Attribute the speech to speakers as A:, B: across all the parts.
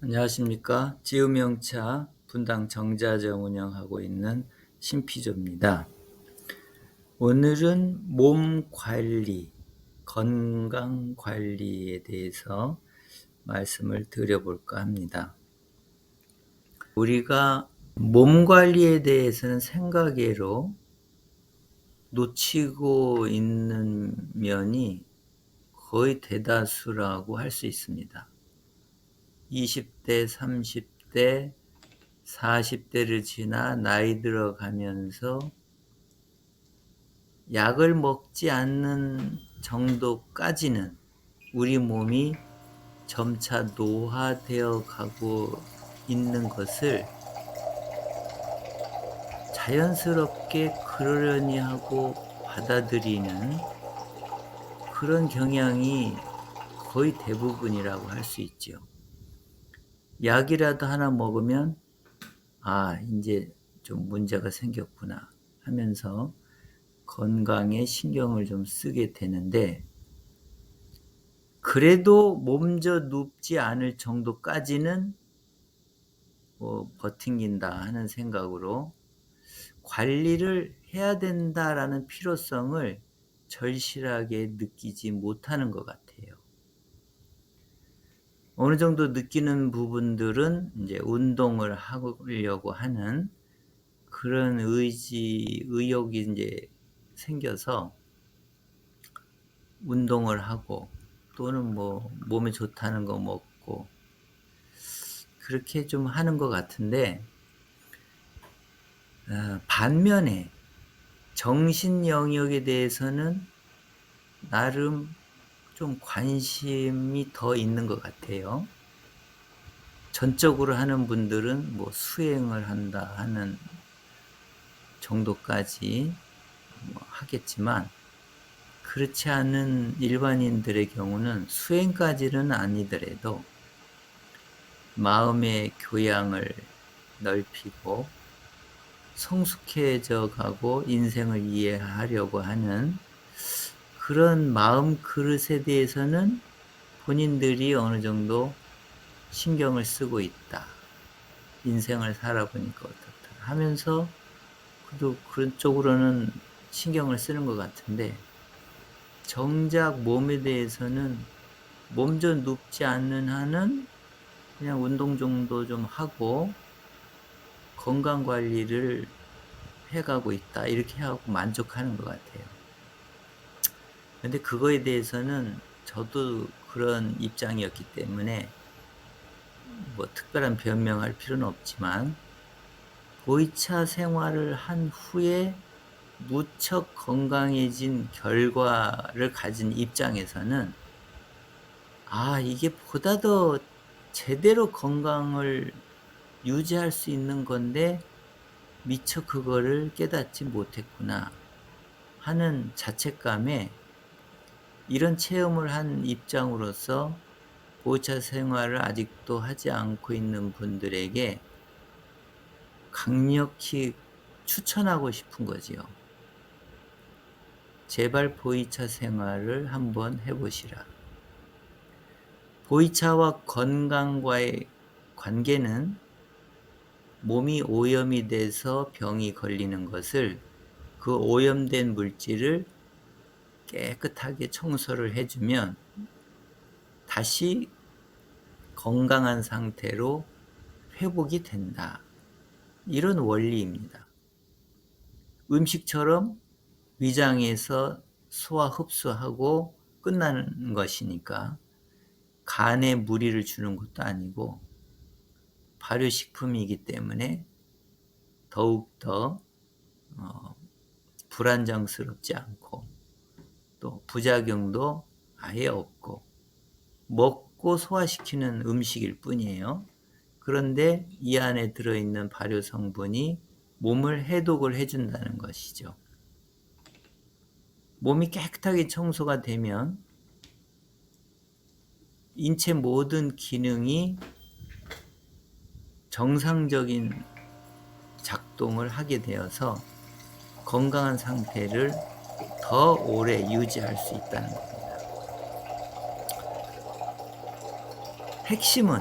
A: 안녕하십니까. 지음영차 분당 정자점 운영하고 있는 신피조입니다. 오늘은 몸 관리, 건강 관리에 대해서 말씀을 드려볼까 합니다. 우리가 몸 관리에 대해서는 생각외로 놓치고 있는 면이 거의 대다수라고 할 수 있습니다. 20대, 30대, 40대를 지나 나이 들어가면서 약을 먹지 않는 정도까지는 우리 몸이 점차 노화되어 가고 있는 것을 자연스럽게 그러려니 하고 받아들이는 그런 경향이 거의 대부분이라고 할 수 있죠. 약이라도 하나 먹으면 아 이제 좀 문제가 생겼구나 하면서 건강에 신경을 좀 쓰게 되는데 그래도 몸져 눕지 않을 정도까지는 뭐 버팅긴다 하는 생각으로 관리를 해야 된다라는 필요성을 절실하게 느끼지 못하는 것 같아요. 어느 정도 느끼는 부분들은 이제 운동을 하려고 하는 그런 의지, 의욕이 이제 생겨서 운동을 하고 또는 뭐 몸에 좋다는 거 먹고 그렇게 좀 하는 것 같은데 어, 반면에 정신 영역에 대해서는 나름 좀 관심이 더 있는 것 같아요. 전적으로 하는 분들은 뭐 수행을 한다 하는 정도까지 뭐 하겠지만 그렇지 않은 일반인들의 경우는 수행까지는 아니더라도 마음의 교양을 넓히고 성숙해져 가고 인생을 이해하려고 하는 그런 마음 그릇에 대해서는 본인들이 어느 정도 신경을 쓰고 있다. 인생을 살아보니까 어떻다. 하면서 그래도 그런 쪽으로는 신경을 쓰는 것 같은데 정작 몸에 대해서는 몸져 눕지 않는 한은 그냥 운동 정도 좀 하고 건강 관리를 해가고 있다. 이렇게 하고 만족하는 것 같아요. 근데 그거에 대해서는 저도 그런 입장이었기 때문에 뭐 특별한 변명할 필요는 없지만 보이차 생활을 한 후에 무척 건강해진 결과를 가진 입장에서는 아, 이게 보다 더 제대로 건강을 유지할 수 있는 건데 미처 그거를 깨닫지 못했구나 하는 자책감에 이런 체험을 한 입장으로서 보호차 생활을 아직도 하지 않고 있는 분들에게 강력히 추천하고 싶은 거지요. 제발 보이차 생활을 한번 해보시라. 보이차와 건강과의 관계는 몸이 오염이 돼서 병이 걸리는 것을 그 오염된 물질을 깨끗하게 청소를 해주면 다시 건강한 상태로 회복이 된다. 이런 원리입니다. 음식처럼 위장에서 소화 흡수하고 끝나는 것이니까 간에 무리를 주는 것도 아니고 발효식품이기 때문에 더욱더 어, 불안정스럽지 않고 또 부작용도 아예 없고 먹고 소화시키는 음식일 뿐이에요. 그런데 이 안에 들어있는 발효 성분이 몸을 해독을 해준다는 것이죠. 몸이 깨끗하게 청소가 되면 인체 모든 기능이 정상적인 작동을 하게 되어서 건강한 상태를 더 오래 유지할 수 있다는 겁니다. 핵심은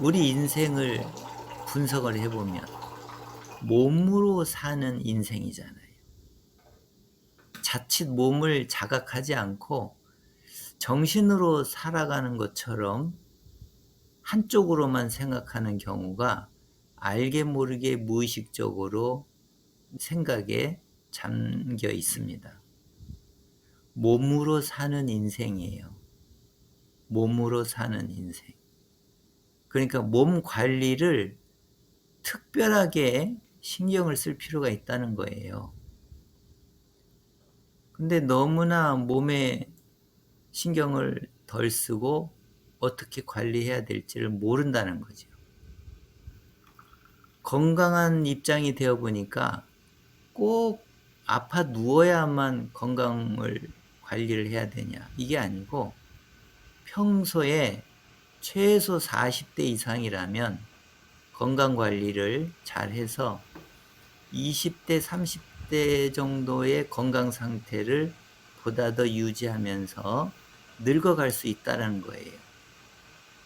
A: 우리 인생을 분석을 해보면 몸으로 사는 인생이잖아요. 자칫 몸을 자각하지 않고 정신으로 살아가는 것처럼 한쪽으로만 생각하는 경우가 알게 모르게 무의식적으로 생각에 잠겨 있습니다. 몸으로 사는 인생이에요. 몸으로 사는 인생. 그러니까 몸 관리를 특별하게 신경을 쓸 필요가 있다는 거예요. 근데 너무나 몸에 신경을 덜 쓰고 어떻게 관리해야 될지를 모른다는 거죠. 건강한 입장이 되어 보니까 꼭 아파 누워야만 건강을 관리를 해야 되냐. 이게 아니고 평소에 최소 40대 이상이라면 건강 관리를 잘 해서 20대, 30대 정도의 건강 상태를 보다 더 유지하면서 늙어갈 수 있다는 거예요.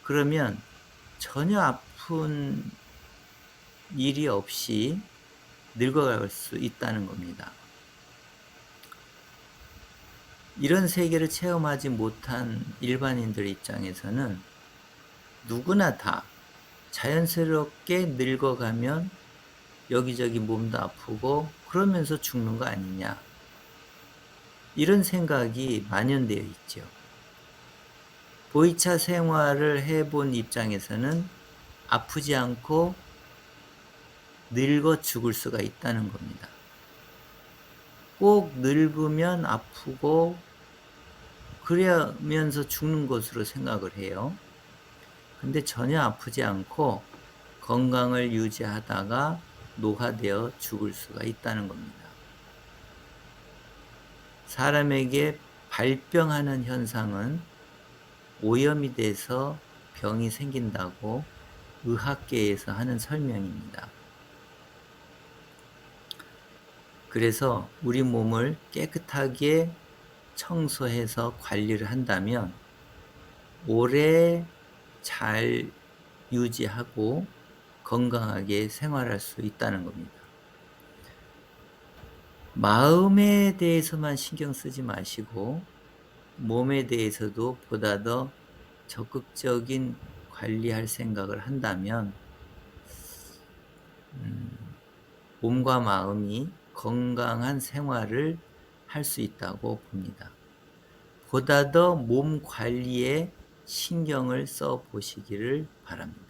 A: 그러면 전혀 아픈 일이 없이 늙어갈 수 있다는 겁니다. 이런 세계를 체험하지 못한 일반인들 입장에서는 누구나 다 자연스럽게 늙어가면 여기저기 몸도 아프고 그러면서 죽는 거 아니냐. 이런 생각이 만연되어 있죠. 보이차 생활을 해본 입장에서는 아프지 않고 늙어 죽을 수가 있다는 겁니다. 꼭 늙으면 아프고 그러면서 죽는 것으로 생각을 해요. 근데 전혀 아프지 않고 건강을 유지하다가 노화되어 죽을 수가 있다는 겁니다. 사람에게 발병하는 현상은 오염이 돼서 병이 생긴다고 의학계에서 하는 설명입니다. 그래서 우리 몸을 깨끗하게 청소해서 관리를 한다면 오래 잘 유지하고 건강하게 생활할 수 있다는 겁니다. 마음에 대해서만 신경 쓰지 마시고 몸에 대해서도 보다 더 적극적인 관리할 생각을 한다면 음, 몸과 마음이 건강한 생활을 할 수 있다고 봅니다. 보다 더 몸 관리에 신경을 써 보시기를 바랍니다.